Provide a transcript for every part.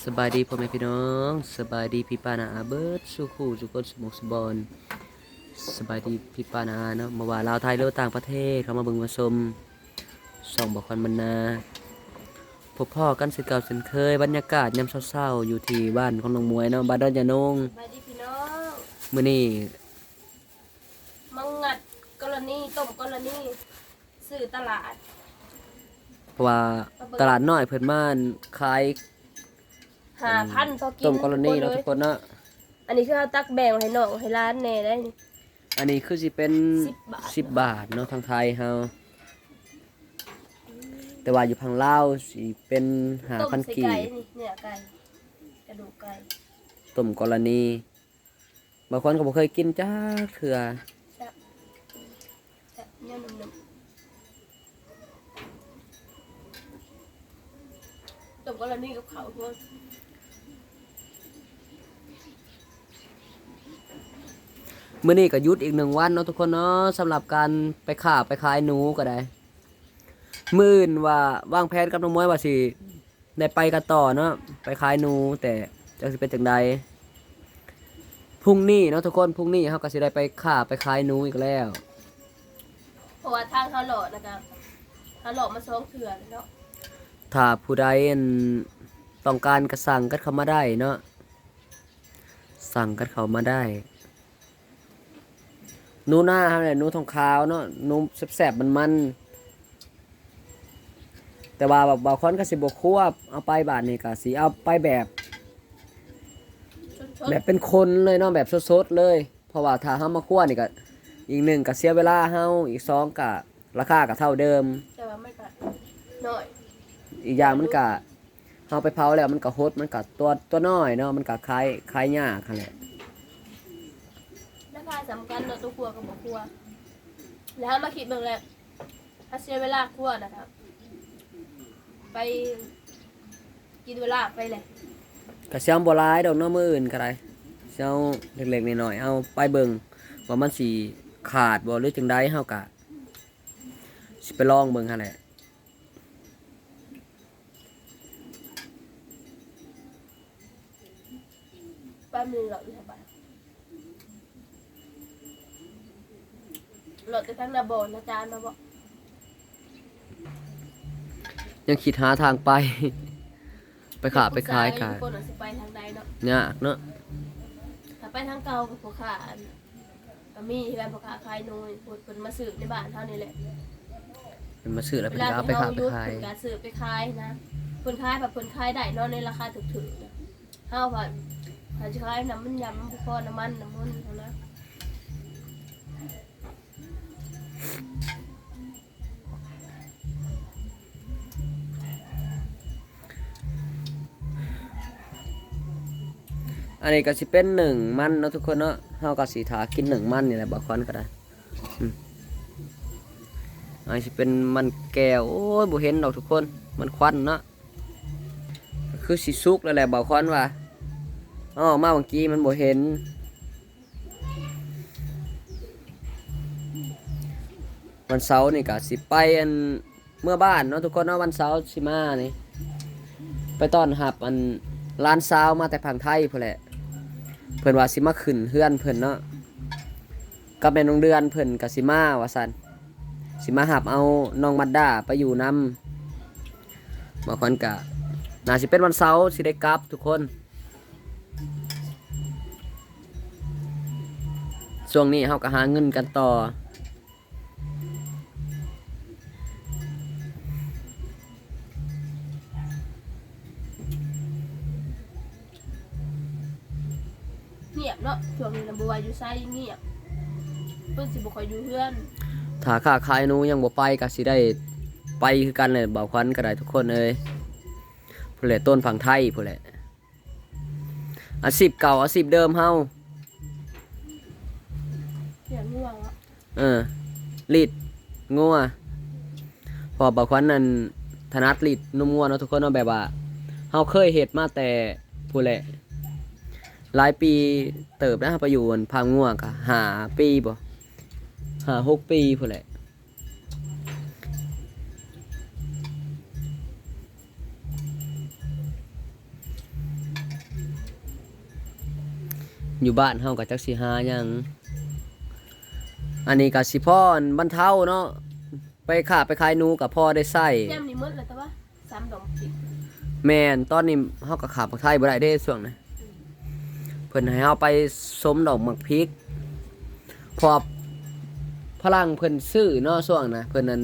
สบายดีพ่อแม่พี่น้องสบายดีพี่ป้านาอาเบิร์ดสุขูสุกนสมองสบอนสบายดีพี่ป้านาอาเนาะมาว่าลาวไทยหรือว่าต่างประเทศเขามาเบิ่งมาชมส่องบอกควันบรรณาพบพ่อกันสิเก่าสินเคยบรรยากาศยามเศร้าๆอยู่ที่บ้านของน้องมวยเนาะบ้านดอนยานงไปดีพี่น้องมื้อนี้มังงัดกรณีต้มกรณีสื่อตลาดเพราะว่าตลาดน้อยเพิ่นมาขาย หาพันพอกินต้มกรณีทุเนาะคทุกคนเนาะอันนี้คือเอาตักแบ่งให้น้องให้ร้านแหน่ได้นี่ อันนี้คือสิเป็น10บาท10บาทเนาะทางไทยเฮาแต่ว่าอยู่พังลาวสิเป็นหาต้มพันใส่กีไก่บนี่เนี่ยไก่กระดูกไก่ต้มกรณีบางคนก็บ่เคยกินจ้าเถื่อแซ่บแซ่บเนี่ยนุ่มๆต้มกรณีกับข้าวพว กมื้อนี้ก็หยุดอีกหนึ่งวันเนาะทุกคนเนาะสำหรับการไปค้าไปขายหนูก็ได้ มื้ออื่นว่าวางแผนกับน้องมวยว่าสิได้ไปกันต่อเนาะไปขายหนูแต่จักสิเป็นจังใดพรุ่งนี้เนาะทุกคนพรุ่งนี้เฮาก็สิได้ไปค้าไปขายหนูอีกแล้ว เพราะว่าทางเขาหล่อนะครับเขาหล่อมาสองเถื่อแล้วเนาะถ้าผู้ใดอั่นต้องการก็สั่งกันเข้ามาได้เนาะสั่งกันเข้ามาได้ หนูหน้าเฮาเนี่ยหนูทองขาวเนาะหนูแซ่บๆมันๆแต่ว่าแบบบางคนก็สิบ่ควบเอาไปบาทนี่ก็สิเอาไปแบบชดๆแบบเป็นคนเลยเนาะแบบสดๆเลย เพราะว่าถ้าเฮามาคั่วนี่ก็อีกหนึ่งก็เสียเวลาเฮาอีกสองก็ราคาก็เท่าเดิม แต่ว่าไม่กัดหน่อยอีกอย่างมันก็เฮาไปเผาแล้วมันก็ฮดมันก็ตัวตัวน้อยเนาะมันก็คล้ายคล้ายหญ้าคั่นแหละราคา สำคัญเนาะตัวครัวกับบ่ครัว แล้วมาคิดเบิ่งแล้วถ้าเสียเวลาครัวนะครับ ไปกินเวลาไปเลยก็เสียงบ่หลายดอกเนาะมื้ออื่นก็ได้เสียงเล็กๆน้อยๆเอาไปเบิ่งว่ามันสิขาดบ่หรือจังใดเฮาก็สิไปลองเบิ่งหั่นแหละป้ามือหลอดอยู่ทางบ้าน หลอดจะทั้งนาบอนอาจารย์มาบอกยังคิดหาทางไป ไปขาไปขายกักันคนอาจจะไปทางใดเนาะยากเนาะถ้าไปทางเก่ากับผัวขาอันก็มีที่การผัวขาคลายน้อยพูดเพิ่นมาสืบในบ้านเท่านี้แหละเป็นมาซื้อแล้วเวเป็นลาก็เอาที่ไปขาเฮาไปยุดขาย เพิ่นก็สืบไปขายนะเพิ่นขายแบบเพิ่นขายได้เนาะในราคาถูกๆนะเฮาว่าถ้าจะขายน้ำมันยำน้ำพอน้ำมันน้ำมันเท่านั้น อันนี้ก็สิเป็นหนึ่งมันเนาะทุกคนเนาะเฮาก็สิถากินหนึ่งมันนี่แหละบ่คอนก็ได้อันนี้สิเป็นมันแก้วโอ้ยบ่เห็นดอกทุกคน มันควันเนาะคือสิสุกแล้วแหละบ่คอนว่าอ๋อมาเมื่อกี้มันบ่เห็นวันเสาร์นี่ก็สิไปอันเมื่อบ้านเนาะทุกคนเนาะวันเสาร์สิมานี่ ไปต้อนรับอันร้านซาวมาแต่พังไทยพุ่นแหละ เพิ่นว่าสิมาขึ้นเฮือนเพิ่นเนาะก็แม่น้องเดือนเพิ่นกับสิมาว่าซั่นสิมาหับเอาน้องมัดดาไปอยู่นำบาคนกะน่าสิเป็นวันเสาร์สิได้กลับทุกคนช่วงนี้เฮาก็หาเงินกันต่อ เงียบเนาะช่วงนี้ลำบัวอยู่ไซเงียบเพิ่นสิบ่ค่อยอยู่เพื่อนถ้าค้าขายหนูยังบ่ไปก็สิได้ไปคือกันเลยบ่าวควันก็ได้ทุกคนเอ้ยพุ่นแหละต้นฝั่งไทยพุ่นแหละอาชีพเก่าอาชีพเดิมเฮาเสียงง่วงอะเออลีดงัวพอบ่าวควันนั่นถนัดลีดนมงัวเนาะทุกคนเนาะแบบว่าเฮาเคยเฮ็ดมาแต่พุ่นแหละ หลายปีเติบนะไปอยู่บนพามง่วงค่ะหาปีบ่หาหกปีพอแหละอยู่บ้านเฮากับจักสีหายังอันนี้กับสิพ่อบรรเทาเนาะไปขาไปขายนูกับพ่อได้ใส่แยมนี่มืดเลยแต่ว่าสามดอกแมนตอนนี้เฮากับขาไปขายบ่ได้เด้ส่วงนะ เพิ่นให้เฮาไปสมดอกหมักพริกเพอพลังเพิ่นซื้อเนาะช่วงนะเพิ่นนั้น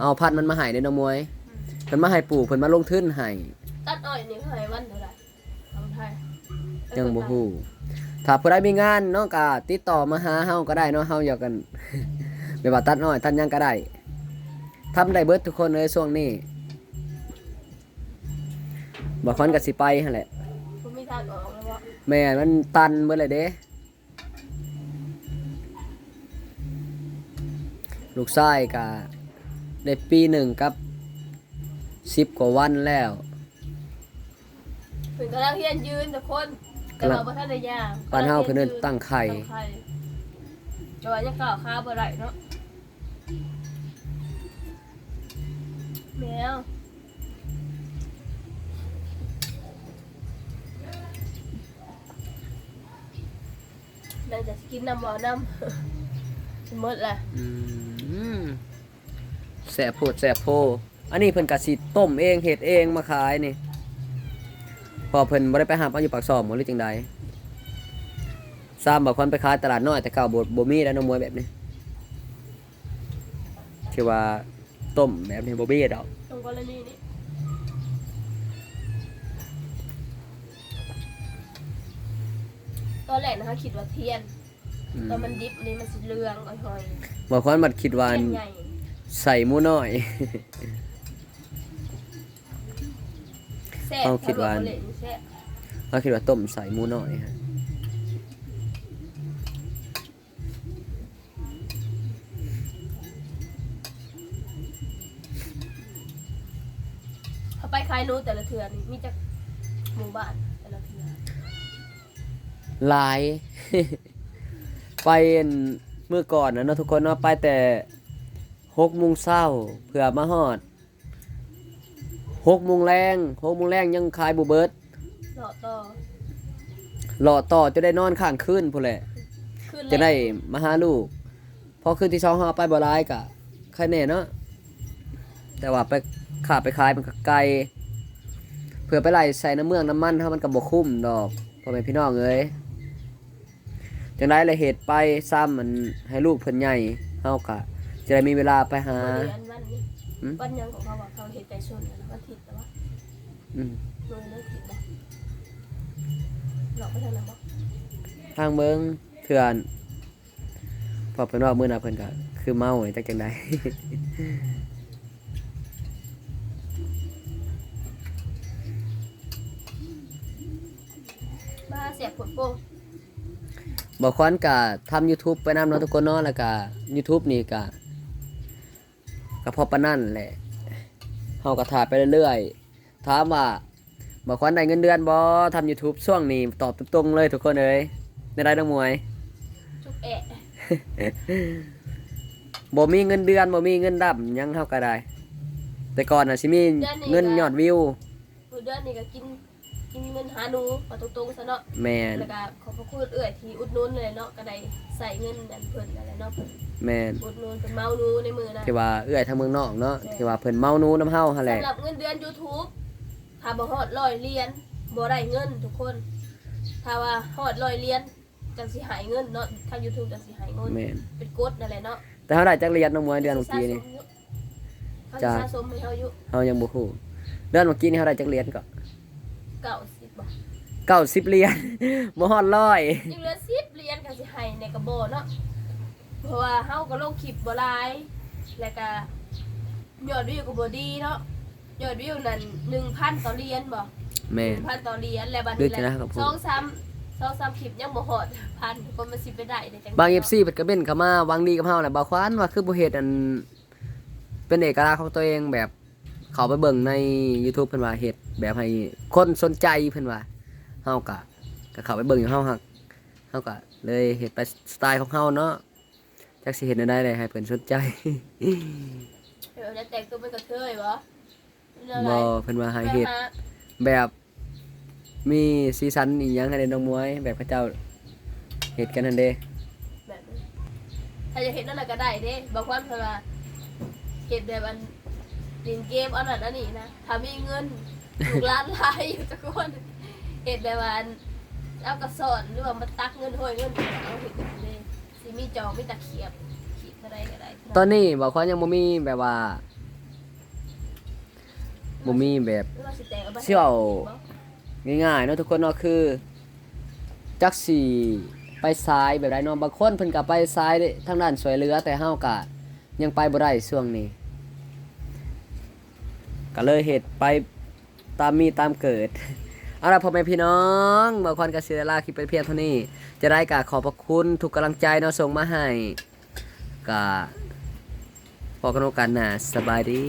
เอาพันธุ์มันมาให้เด้อน้องมวยเพิ่นมาให้ปลูกเพิ่นมาลงทุนให้ตัดอ้อยนี่เขาให้วันเท่าไหร่ทำไทยยังบ่ฮู้ถ้าผู้ใดมีงานเนาะก็ติดต่อมาหาเฮาก็ได้เนาะเฮาอยากกันไม่ว่าตัดน้อยตัดหยังก็ได้ทำได้เบิดทุกคนเลยช่วงนี้บ่คอนก็สิไปหั่นแหละผมมีทางออกแล้วว่า แม่มันตันเมื่อไรเด้ ลูกชายกะได้ปีหนึ่งกับสิบกว่าวันแล้วเพิ่นกำลังเฮียนยืนแต่คนแต่เราบ่ทันได้ย่างบ้านเฮาเพิ่นเอิ้นตั้งไข่ตั้งไข่แต่ว่ายังก้าวขาบ่ได้เนาะ จะกินน้ำบ่อน้ำสิหมดแหละอืมแสบโพดแสบโพ อันนี้เพิ่นกะสิต้มเองเฮ็ดเองมาขายนี่พอเพิ่นบ่ได้ไปหาเอาอยู่ปากซอกหมดหรือจังใดซ้ำบางคนไปขายตลาดน้อยแต่เก่าบ่บ่มีแล้วน้องมวยแบบนี้ที่ว่าต้มแบบนี้บ่มีดอกตรงกรณีนี้ อนแรกนะคะคิดว่าเทียนอืมตอนมันดิบนี่มันสีเหลืองอ่อยบางคนมันคิดๆว่าเทียนใหญ่ใส่หมูน้อย แซ่บเอาคิดว่า เขบอกเละนี่แซ่บเขาคิดว่าต้มใส่หมูน้อยฮะเขาไปขายหนูแต่ละเทือนี่มีจากหมู่บ้านแต่ละเทือ หลาย ไปอั่นเมื่อก่อนนะเนาะทุกคนเนาะไปแต่หกโมงเช้าเพื่อมาฮอดหกโมงแรงหกโมงแรงยังขายบุเบิดเลาะต่อรอต่อจะได้นอนข้างคืนพู้นแหละขึ้นจะได้มาหาลูกพอคืนที่สองเฮาไปบ่หลายกะใครแน่เนาะแต่ว่าไปขาไปขายมันก็ไกลเพื่อไปไล่ใส่น้ำเมืองน้ำมันเฮามันก็บ่คุ้มดอกพ่อแม่พี่น้องเอ้ย จังได๋เลยเหตุไปซ้ำมันให้ลูกเพิ่นใหญ่เฮากะจะได้มีเวลาไปหา วันนี้อันวันนี้อืม วันยังของเขาว่าเขาเห็นใจชนนะวันทิศแต่ว่าอืมโดยเลิกทิศนะหลอกไปทางไหนบ้างทางเบิ่งเถื่อนพอเพิ่นว่ามื้อหน้าเพิ่นก็คือเมาไว้จักจังไดบ้าเสียบผลโป้ง บ่ควันก็ทำ YouTube ไปนำเนาะทุกคนเนาะแล้วก็ YouTube นี่ก็ก็พอปานนั่นแหละเฮาก็ถ่ายไปเรื่อยๆถามว่าบ่ควันได้เงินเดือนบ่ทำ YouTube ช่วงนี้ตอบตรงๆเลยทุกคนเอ้ยได้ได้น้องมวยจุกแอะบ่มีเงินเดือนบ่มีเงินดำหยังเฮาก็ได้ แต่ก่อนน่ะสิมีเงินยอดวิวมือเดือนนี่ก็กิน กินเงินหาหนูเอาตรงๆซะเนาะแม่นแล้วก็ขอบพระคุณเอื้อยที่อุดหนุนเลยเนาะก็ได้ใส่เงินอันเพิ่นอะไรเนาะเพิ่นแม่นอุดหนุนเป็นเมาหนูในมือนะที่ว่าเอื้อยทางเมืองนอกเนาะที่ว่าเพิ่นเมาหนูน้ำเฮาหั่นแหละสำหรับเงินเดือน YouTube ถ้าบ่ฮอดร้อยเหรียญบ่ได้เงินทุกคน ถ้าว่าฮอดร้อยเหรียญจังสิหายเงินเนาะทาง YouTube จังสิหายเงินแม่นเป็นกฎนั่นแหละเนาะแต่เฮาได้จักเรียนน้องมวยเดือนเมื่อกี้นี่เขาจ้ะจะสะสมให้เฮาอยู่เฮายังบ่ฮู้เดือนเมื่อกี้นี่เฮาได้จักเรียนก็ 90บ่เก้าสิบเหรียญบ่ฮอดร้อยยังเหลือ10เหรียญก็สิให้ในกระโบเนาะเพราะว่าเฮาก็ลงคลิปบ่หลายแล้วก็ยอดวิวก็บ่ดีเนาะยอดวิวนั่น1,000ต่อเหรียญบ่แม่นพันต่อเหรียญแล้วบัดเดืนี้อนจะนะครับผม สองสามสองสามคลิปยังบ่ฮอดพันคนมันสิไปได้ได้จังบาง FC เพิ่นก็เบ้นเข้ามาหวังดีกับเฮาแหละบ่ควานว่าคือบ่เฮ็ดอันเป็นเอกลักษณ์ของตัวเองแบบ เข้าไปเบิ่งใน YouTube เพิ่นว่าเฮ็ดแบบให้คนสนใจเพิ่นว่าเฮาก็ก็เข้าไปเบิ่งอยู่เฮาฮักเฮาก็เลยเฮ็ดไปสไตล์ของเฮาเนาะจักสิเฮ็ดแนวใดได้ให้เพิ่นสนใจเออแล้วแต่งตัวเป็นกระเทยบ่เป็นอะไรบ่เพิ่นว่าให้ไปเฮ็ดหาแบบมีซีซันอีหยังให้ได้น้องมวย แบบพระเจ้าเฮ็ดกันนั่นเด้แบบนี้ถ้าจะเห็นนั่นน่ะก็ได้เด้บางคนเพิ่นว่าเห็นแบบอัน เล่นเกมอันนั้นอันนี้นะถ้ามีเงินลูกหล้านหลายอยู่ทุกคนเห็นแบบว่าอันเอากระสอนหรือว่ามาตักเงินห้อยเงินเอาเห็นแบบนี้สิมีจองมีตะเขียบขีดอะไรก็ได้ตอนนี้บอกว่ายังบ่มีแบบว่าบ่มีแบบหรือว่าสิแต่งเอาไปเสี่ยวง่ายๆเนาะทุกคนเนาะคือจักสีไปซ้ายแบบใดเนาะบางคนเพิ่นก็ไปซ้ายเด้ทางด้านสวยเรือแต่เฮาก็ยังไปบ่ได้ช่วงนี้ ก็เลยเหตุไปตามมีตามเกิดเอาล่ะพ่อแม่พี่น้องเมื่อคนกับซีเดล่าคลิปไปเพียงเท่านี้ จะได้กาขอบพระคุณทุกกำลังใจเนาะส่งมาให้กาพอกันโอกาสหน้าสบายดี